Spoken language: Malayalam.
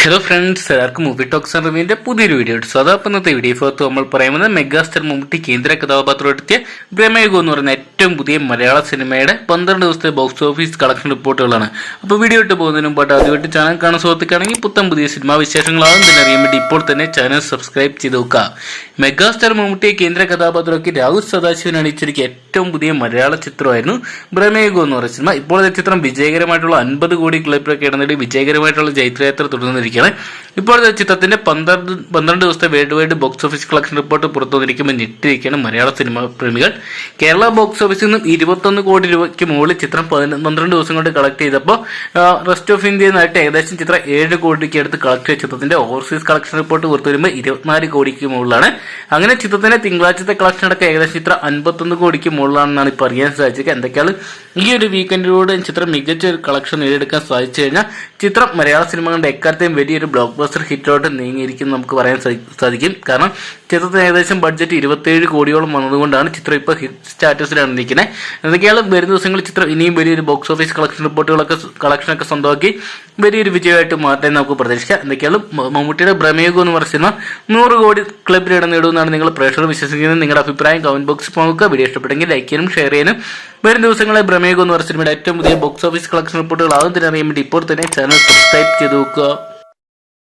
ഹലോ ഫ്രണ്ട്സ് എല്ലാവർക്കും മൂവി ടോക്സ് റിവ്യൂവിന്റെ പുതിയൊരു വീഡിയോ എടുത്തു അതപ്പം ഇന്നത്തെ വീഡിയോ ഭാഗത്ത് നമ്മൾ പറയുന്നത് മെഗാസ്റ്റർ മമ്മൂട്ടി കേന്ദ്ര കഥാപാത്രം എടുത്തിയ ബ്രഹ്മയുഗം എന്ന് പറയുന്ന ഏറ്റവും പുതിയ മലയാള സിനിമയുടെ പന്ത്രണ്ട് ദിവസത്തെ ബോക്സ് ഓഫീസ് കളക്ഷൻ റിപ്പോർട്ടുകളാണ് അപ്പോൾ വീഡിയോ ഇട്ട് പോകുന്നതിന് മുമ്പായിട്ട് ആദ്യമായിട്ട് ചാനൽ കാണാൻ സുഹൃത്തുക്കാണെങ്കിൽ പുത്തൻ പുതിയ സിനിമാ വിശേഷങ്ങളാകും തന്നെ അറിയാൻ വേണ്ടി ഇപ്പോൾ തന്നെ ചാനൽ സബ്സ്ക്രൈബ് ചെയ്ത് നോക്കുക. മെഗാസ്റ്റർ മമ്മൂട്ടിയെ കേന്ദ്ര കഥാപാത്രമാക്കി രാഹുൽ സദാശിവൻ അണിയിച്ചിരിക്കുക ഏറ്റവും പുതിയ മലയാള ചിത്രമായിരുന്നു ബ്രഹ്മയുഗം എന്ന് പറയുന്ന സിനിമ ഇപ്പോൾ ചിത്രം വിജയകരമായിട്ടുള്ള അൻപത് കോടി ക്ലബിലൊക്കെ ഇടന്നിട്ട് വിജയകരമായിട്ടുള്ള ജൈത്രയാത്ര തുടർന്നിരിക്കുകയാണ് ഇപ്പോഴത്തെ ചിത്രത്തിന്റെ പന്ത്രണ്ട് പന്ത്രണ്ട് ദിവസത്തെ world wide box office collection report പുറത്തു വന്നിരിക്കുമ്പോൾ ഞെട്ടിരിക്കുകയാണ് മലയാള സിനിമ പ്രേമികൾ. കേരള ബോക്സ് ഓഫീസിൽ നിന്നും ഇരുപത്തൊന്ന് കോടി രൂപയ്ക്ക് മുകളിൽ ചിത്രം പന്ത്രണ്ട് ദിവസം കൊണ്ട് കളക്ട് ചെയ്തപ്പോൾ റെസ്റ്റ് ഓഫ് ഇന്ത്യയിൽ നിന്നായിട്ട് ഏകദേശം ചിത്രം ഏഴ് കോടിക്ക് അടുത്ത് കളക്ട് ചെയ്ത ചിത്രത്തിന്റെ ഓവർസീസ് കളക്ഷൻ റിപ്പോർട്ട് പുറത്തു വരുമ്പോൾ ഇരുപത്തിനാല് കോടിക്ക് മുകളിലാണ്. അങ്ങനെ ചിത്രത്തിന്റെ തിങ്കളാഴ്ചത്തെ കളക്ഷൻ അടക്കം ഏകദേശം ചിത്രം അൻപത്തൊന്ന് കോടിക്ക് മുകളിലാണെന്നാണ് ഇപ്പോൾ അറിയാൻ സാധിച്ചത്. എന്തൊക്കെയാണ് ഈ ഒരു വീക്കെൻഡിലൂടെ ചിത്രം മികച്ച ഒരു കളക്ഷൻ നേടിയെടുക്കാൻ സാധിച്ചു കഴിഞ്ഞാൽ ചിത്രം മലയാള സിനിമകളുടെ എക്കാലത്തെയും വലിയൊരു ബ്ലോക്ക് ബസ്റ്റർ ഹിറ്റോട്ട് നീങ്ങിയിരിക്കും നമുക്ക് പറയാൻ സാധിക്കും. കാരണം ചിത്രത്തിന് ഏകദേശം ബഡ്ജറ്റ് ഇരുപത്തേഴ് കോടിയോളം വന്നതുകൊണ്ടാണ് ചിത്രം ഇപ്പോൾ ഹിറ്റ് സ്റ്റാറ്റസിലാണ് നിൽക്കുന്നത് എന്തൊക്കെയാണ് വരുന്ന ദിവസങ്ങളിൽ ചിത്രം ഇനിയും വലിയൊരു ബോക്സ് ഓഫീസ് കളക്ഷൻ റിപ്പോർട്ടുകളൊക്കെ കളക്ഷനൊക്കെ സ്വന്തമാക്കി വലിയൊരു വിജയമായിട്ട് മാറ്റാൻ നമുക്ക് പ്രതീക്ഷിക്കാം. എന്തൊക്കെയാണ്? മമ്മൂട്ടിയുടെ ഭ്രമയോഗം എന്ന് പറയുന്ന നൂറ് കോടി ക്ലബിൽ ഇടം നേടുമെന്നാണ് നിങ്ങൾ പ്രേക്ഷകർ വിശ്വസിക്കുന്നത്. നിങ്ങളുടെ അഭിപ്രായം കമന്റ് ബോക്സിൽ നോക്കുക വീഡിയോ ഇഷ്ടപ്പെട്ടെങ്കിൽ ലൈക്ക് ചെയ്യാനും ഷെയർ ചെയ്യാനും. വരും ദിവസങ്ങളെ ഭ്രമയോഗം എന്ന് പറയുന്ന സിനിമയുടെ ഏറ്റവും പുതിയ ബോക്സ് ഓഫീസ് കളക്ഷൻ റിപ്പോർട്ടുകൾ ആദ്യം തന്നെ അറിയാൻ വേണ്ടി ഇപ്പോൾ തന്നെ ചാനൽ സബ്സ്ക്രൈബ് ചെയ്ത് നോക്കുക.